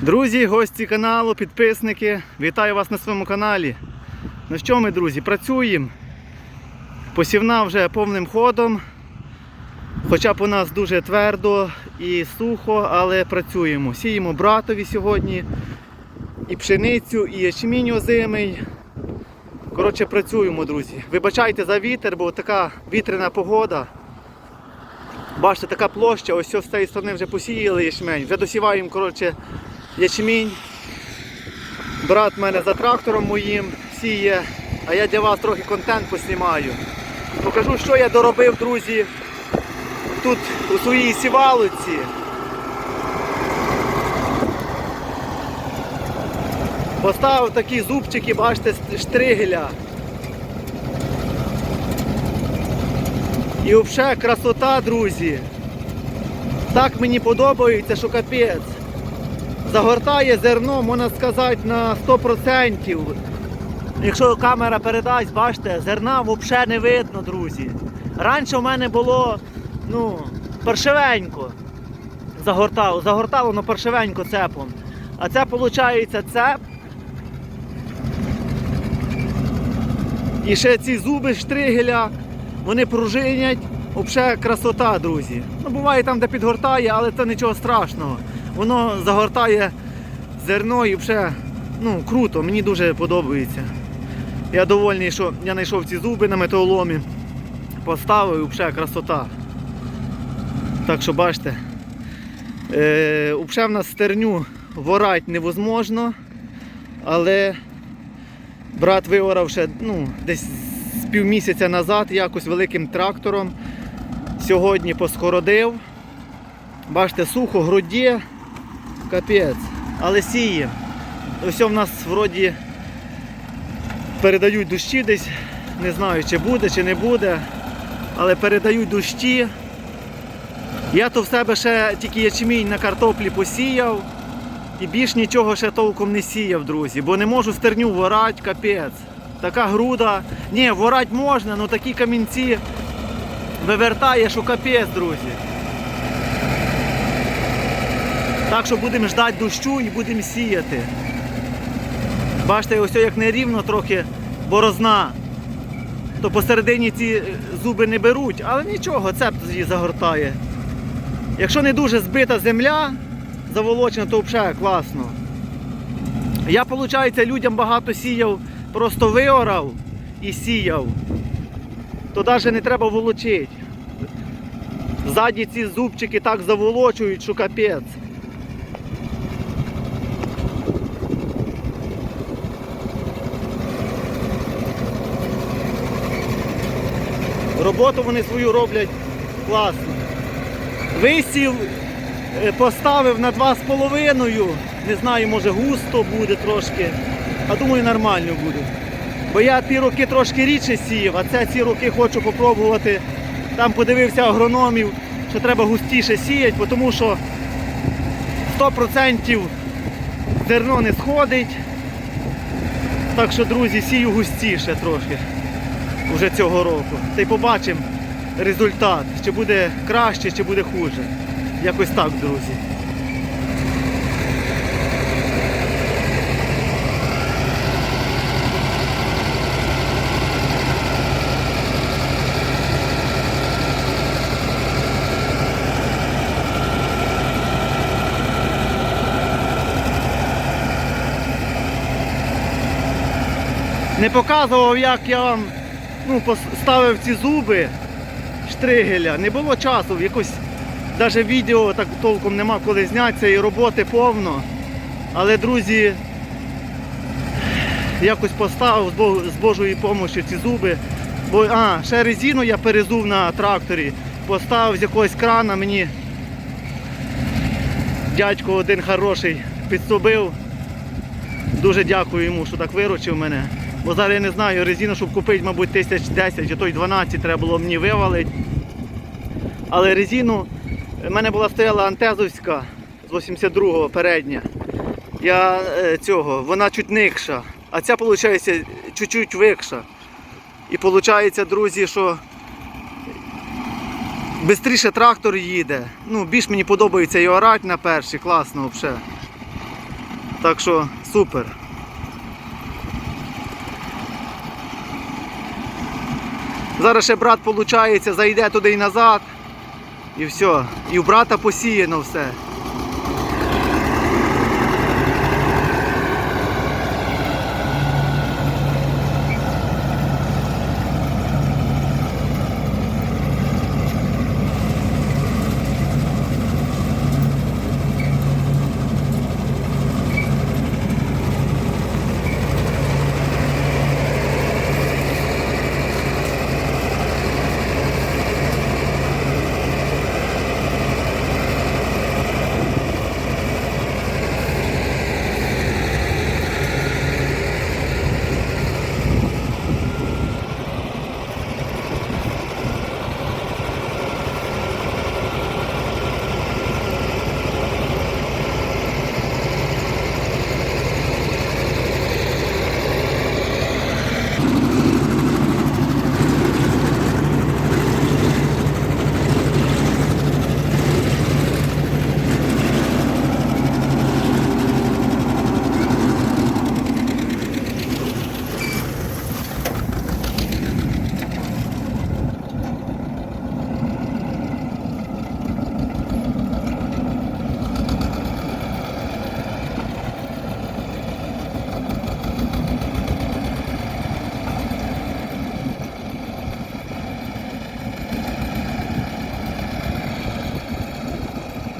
Друзі, гості каналу, підписники, вітаю вас на своєму каналі. Ну що ми, друзі, працюємо. Посівна вже повним ходом. Хоча б у нас дуже твердо і сухо, але працюємо. Сіємо братові сьогодні. І пшеницю, і ячмінь озимий. Коротше, працюємо, друзі. Вибачайте за вітер, бо така вітряна погода. Бачите, така площа, ось з цієї сторони вже посіяли ячмень. Вже досіваємо коротше, ячмінь. Брат в мене за трактором моїм сіє, а я для вас трохи контент поснімаю. Покажу, що я доробив, друзі, тут у своїй сівалоці. Поставив такі зубчики, бачите, штригеля. І взагалі красота, друзі. Так мені подобається, що капець. Загортає зерно, можна сказати, на 100%. Якщо камера передасть, бачите, зерна взагалі не видно, друзі. Раніше в мене було ну, паршивенько. Загортало, загортало, але паршивенько цепом. А це виходить цеп. І ще ці зуби штригеля, вони пружинять. Взагалі красота, друзі. Ну, буває там, де підгортає, але це нічого страшного. Воно загортає зерно і вже ну, круто, мені дуже подобається. Я довольний, що я знайшов ці зуби на металоломі, поставив і взагалі красота. Так що бачите, е, в нас стерню ворать невозможно, але брат виорав ще ну, десь з півмісяця назад якось великим трактором. Сьогодні поскородив. Бачите, сухо, груді, капець. Але сіє. Ось в нас вроді передають дощі десь. Не знаю, чи буде, чи не буде. Але передають дощі. Я то в себе ще тільки ячмінь на картоплі посіяв. І більш нічого ще толком не сіяв, друзі, бо не можу стерню ворать, капець. Така груда. Ні, ворать можна, але такі камінці вивертає, що капець, друзі. Так що будемо ждати дощу і будемо сіяти. Бачите, ось як нерівно трохи борозна. То посередині ці е, зуби не беруть, але нічого, цеп її загортає. Якщо не дуже збита земля, заволочена, то взагалі класно. Я, виходить, людям багато сіяв, просто виорав і сіяв. То навіть не треба волочити. Ззаді ці зубчики так заволочують, що капець. Роботу вони свою роблять класно. Висів, е, поставив на 2,5. Не знаю, може густо буде трошки. А думаю, нормально буде. Бо я ті роки трошки рідше сіяв, а це ці роки хочу попробувати. Там подивився агрономів, що треба густіше сіяти, тому що 100% зерно не сходить. Так що, друзі, сію густіше трошки вже цього року. Та й побачимо результат, чи буде краще, чи буде хуже. Якось так, друзі. Не показував, як я вам ну, поставив ці зуби штригеля. Не було часу, якось навіть відео так толком нема коли зняти, і роботи повно. Але, друзі, якось поставив з Божої допомоги ці зуби. Бо, а, ще резину я перезув на тракторі, поставив з якогось крана мені дядько один хороший підсобив. Дуже дякую йому, що так виручив мене. Бо зараз я не знаю, резину, щоб купити, мабуть, тисяч 10, а то й 12 треба було мені вивалити. Але резину, в мене була стояла антезовська з 82-го передня. Я е, цього, вона чуть никша, а ця, виходить, чуть-чуть викша. І виходить, друзі, що швидше трактор їде. Ну, більш мені подобається і орати на перший, класно взагалі. Так що супер. Зараз ще брат, виходить, зайде туди і назад. І все. І в брата посіяно все.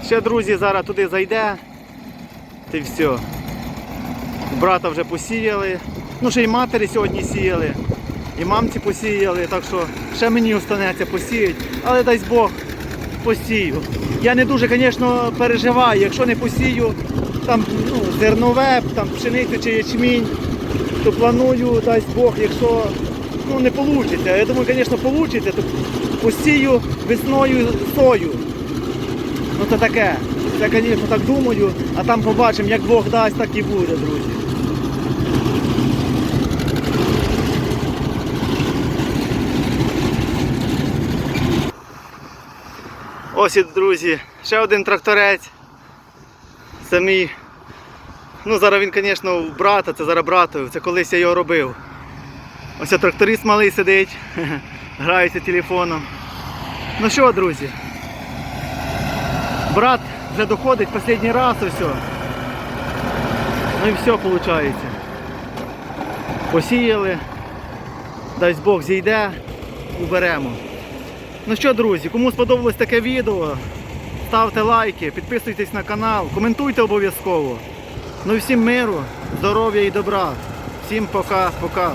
Ще друзі зараз туди зайде. Та все. Брата вже посіяли. Ну ще й матері сьогодні сіяли. І мамці посіяли, так що ще мені останеться посіяти. Але дай Бог посію. Я не дуже, звісно, переживаю, якщо не посію там ну, зернове, там пшеницю чи ячмінь, то планую, дасть Бог, якщо ну, не вийде. Я думаю, звісно, вийде, то посію весною сою. Ну це таке. Я, звісно, так думаю, а там побачимо, як Бог дасть, так і буде, друзі. Ось і, друзі, ще один тракторець. Це мій. Ну, зараз він, звісно, у брата, це зараз братові, це колись я його робив. Ось тракторист малий сидить, грається телефоном. Ну що, друзі? Брат вже доходить останній раз все. Ну і все виходить. Посіяли. Дасть Бог зійде, уберемо. Ну що, друзі, кому сподобалось таке відео, ставте лайки, підписуйтесь на канал, коментуйте обов'язково. Ну і всім миру, здоров'я і добра. Всім пока-пока.